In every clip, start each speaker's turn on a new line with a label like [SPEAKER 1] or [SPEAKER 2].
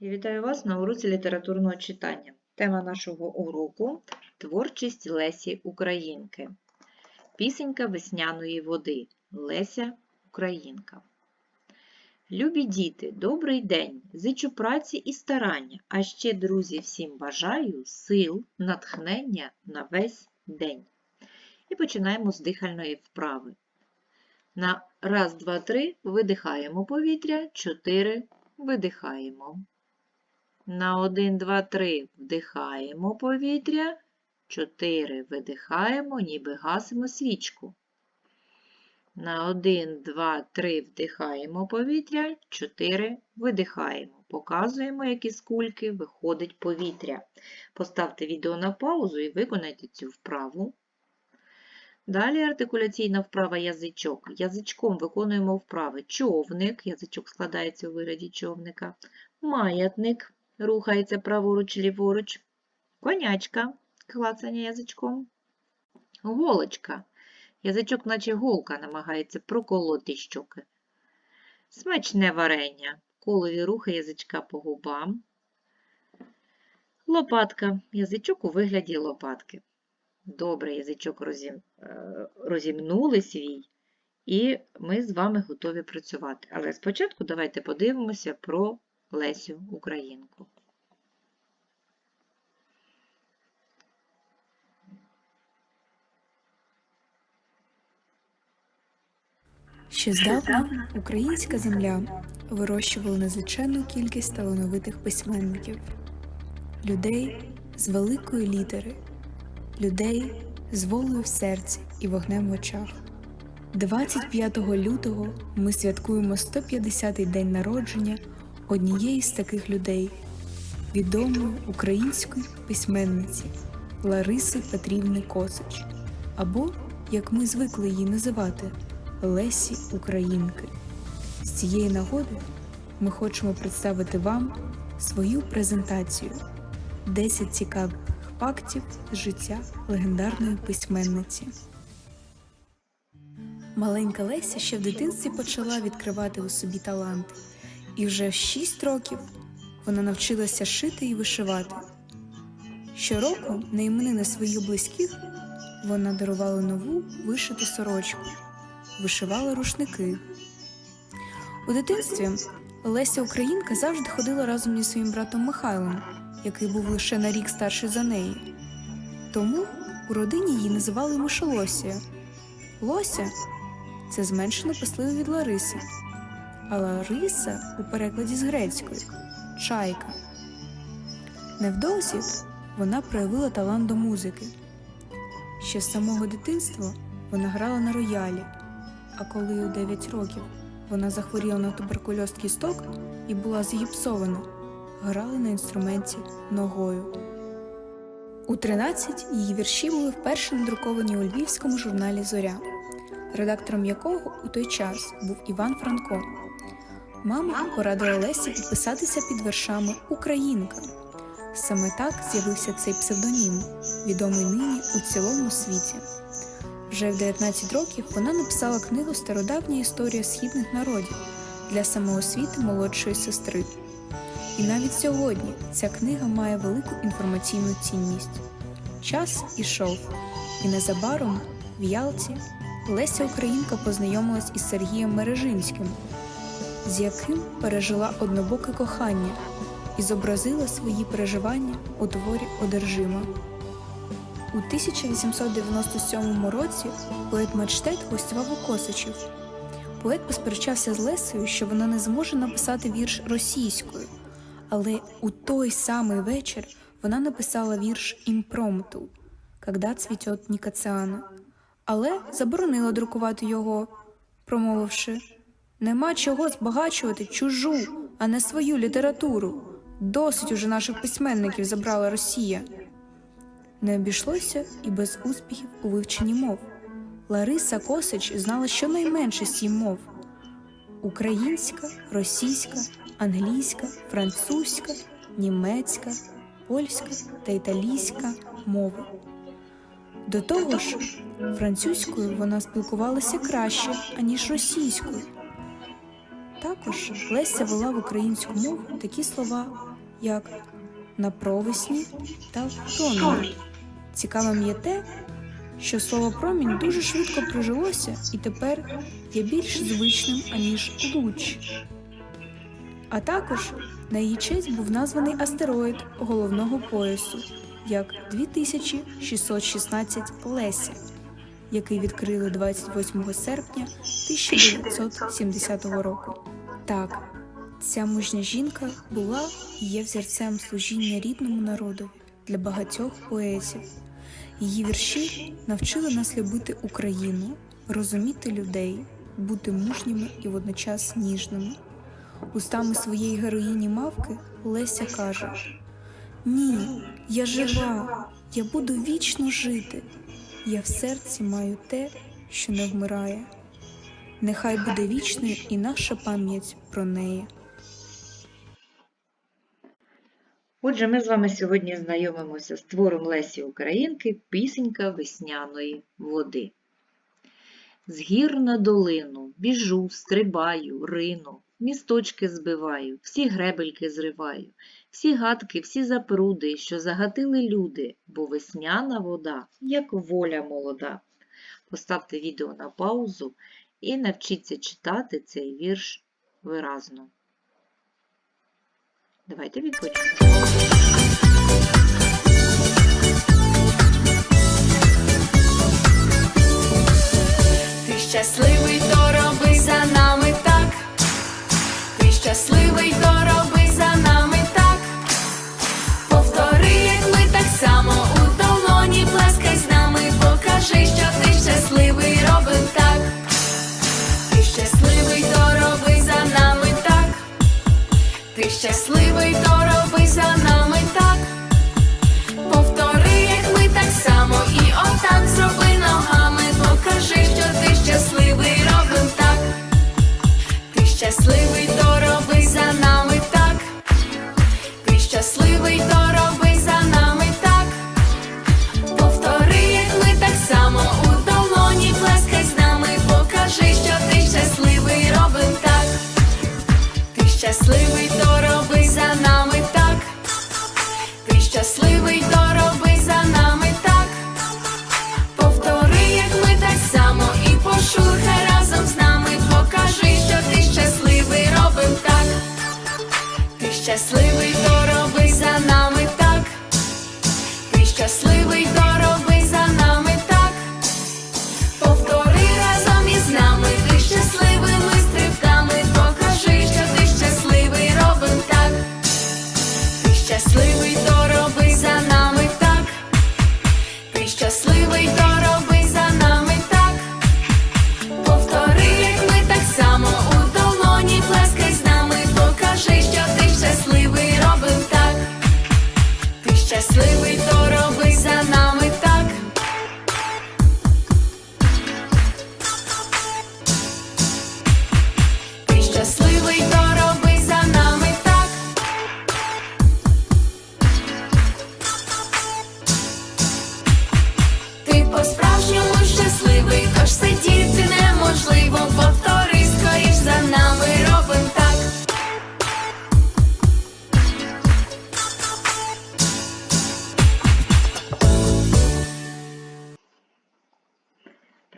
[SPEAKER 1] Я вітаю вас на уроці літературного читання. Тема нашого уроку Творчість Лесі Українки. Пісенька весняної води. Леся Українка. Любі діти, добрий день! Зичу праці і старання, а ще, друзі, всім бажаю сил, натхнення на весь день. І починаємо з дихальної вправи. На раз, два, три видихаємо повітря, чотири видихаємо. На 1, 2, 3 вдихаємо повітря, 4 видихаємо, ніби гасимо свічку. На 1, 2, 3 вдихаємо повітря, 4 видихаємо. Показуємо, як із кульки виходить повітря. Поставте відео на паузу і виконайте цю вправу. Далі артикуляційна вправа язичок. Язичком виконуємо вправи човник, язичок складається у вигляді човника, маятник, рухається праворуч, ліворуч, конячка, клацання язичком, голочка. Язичок, наче голка, намагається проколоти щоки. Смачне варення, колові рухи язичка по губам. Лопатка. Язичок у вигляді лопатки. Добре, язичок розім... е, розімнули свій, і ми з вами готові працювати. Але спочатку давайте подивимося про Лесю Українку.
[SPEAKER 2] Ще здавна українська земля вирощувала незвичайну кількість талановитих письменників, людей з великої літери, людей з волею в серці і вогнем в очах. 25 лютого ми святкуємо 150-й день народження однієї з таких людей, відомої української письменниці Лариси Петрівни Косич, або, як ми звикли її називати, Лесі Українки. З цієї нагоди ми хочемо представити вам свою презентацію 10 цікавих фактів з життя легендарної письменниці. Маленька Леся ще в дитинстві почала відкривати у собі таланти, і вже в 6 років вона навчилася шити і вишивати. Щороку на іменини своїх близьких вона дарувала нову вишиту сорочку вишивала рушники. У дитинстві Леся Українка завжди ходила разом зі своїм братом Михайлом, який був лише на рік старший за неї. Тому у родині її називали Мишолосія. Лося це зменшено писливо від Лариси, а Лариса у перекладі з грецької чайка. Невдовзі вона проявила талант до музики. Ще з самого дитинства вона грала на роялі. А коли у 9 років вона захворіла на туберкульоз кісток і була згіпсована, грала на інструменті ногою. У 13 її вірші були вперше надруковані у львівському журналі Зоря, редактором якого у той час був Іван Франко. Мама порадила Лесі підписатися під вершами Українка. Саме так з'явився цей псевдонім, відомий нині у цілому світі. Вже в 19 років вона написала книгу Стародавня історія східних народів для самоосвіти молодшої сестри. І навіть сьогодні ця книга має велику інформаційну цінність. Час ішов, і незабаром в Ялті Леся Українка познайомилась із Сергієм Мережинським, з яким пережила однобоке кохання і зобразила свої переживання у творі Одержима. У 1897 році поет Мачтет гостював у Косичів. Поет посперечався з Лесею, що вона не зможе написати вірш російською, але у той самий вечір вона написала вірш імпромту «Когда цвітет Нікаціана», але заборонила друкувати його, промовивши Нема чого збагачувати чужу, а не свою літературу. Досить уже наших письменників забрала Росія. Не обійшлося і без успіхів у вивченні мов. Лариса Косич знала щонайменше сім мов: українська, російська, англійська, французька, німецька, польська та італійська мови. До того ж, французькою вона спілкувалася краще, аніж російською. Також Леся вела в українську мову такі слова як на провесні та промінь. Цікавим є те, що слово промінь дуже швидко прижилося і тепер є більш звичним, аніж луч. А також на її честь був названий астероїд головного поясу як 2616 Леся, який відкрили 28 серпня 1970 року. Так, ця мужня жінка була і є взірцем служіння рідному народові для багатьох поетів. Її вірші навчили нас любити Україну, розуміти людей, бути мужніми і водночас ніжними. Устами своєї героїні мавки Леся каже: Ні, я жива, я буду вічно жити. Я в серці маю те, що не вмирає. Нехай буде вічною і наша пам'ять про неї.
[SPEAKER 1] Отже, ми з вами сьогодні знайомимося з твором Лесі Українки Пісенька весняної води. З гір на долину біжу, стрибаю, рину, місточки збиваю, всі гребельки зриваю, всі гадки, всі запруди, що загатили люди, бо весняна вода, як воля молода. Поставте відео на паузу і навчіться читати цей вірш виразно. Давайте відпочинемо.
[SPEAKER 3] Ти щасливий, то роби за нами так. Ти щасливий, то роби щасливий,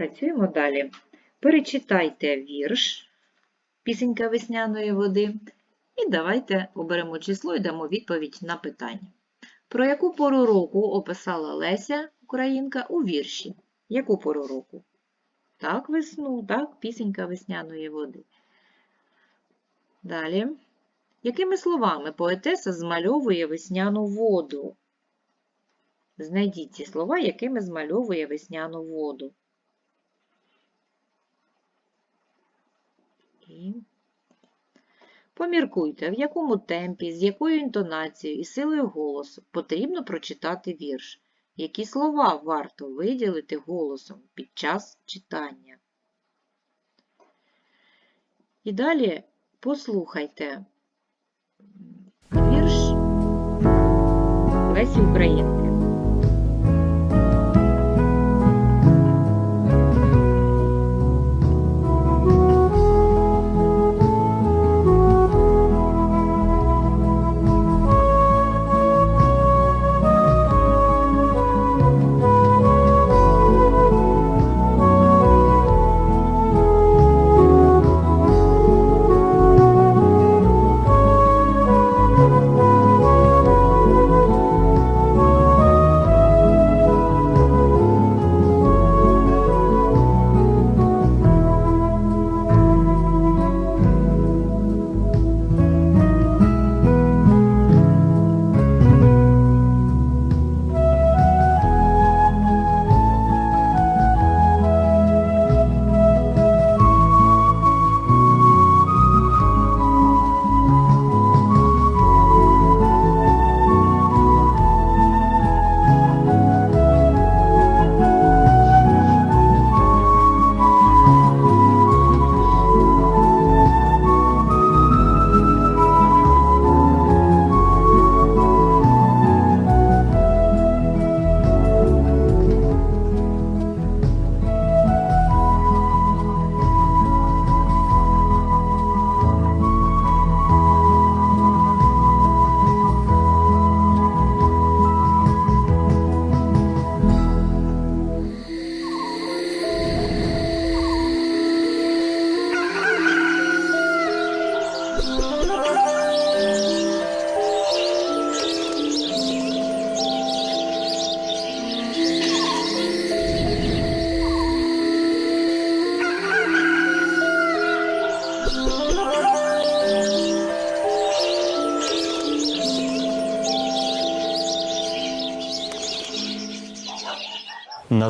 [SPEAKER 1] Працюємо далі. Перечитайте вірш Пісенька весняної води. І давайте оберемо число і дамо відповідь на питання. Про яку пору року описала Леся Українка у вірші? Яку пору року? Так, весну, так, пісенька весняної води. Далі. Якими словами поетеса змальовує весняну воду? Знайдіть ці слова, якими змальовує весняну воду. Поміркуйте, в якому темпі, з якою інтонацією і силою голосу потрібно прочитати вірш. Які слова варто виділити голосом під час читання. І далі послухайте вірш Лесі Українки.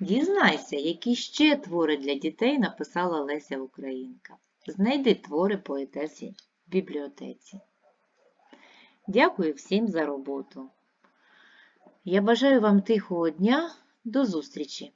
[SPEAKER 1] Дізнайся, які ще твори для дітей написала Леся Українка. Знайди твори поетесі в бібліотеці. Дякую всім за роботу. Я бажаю вам тихого дня. До зустрічі!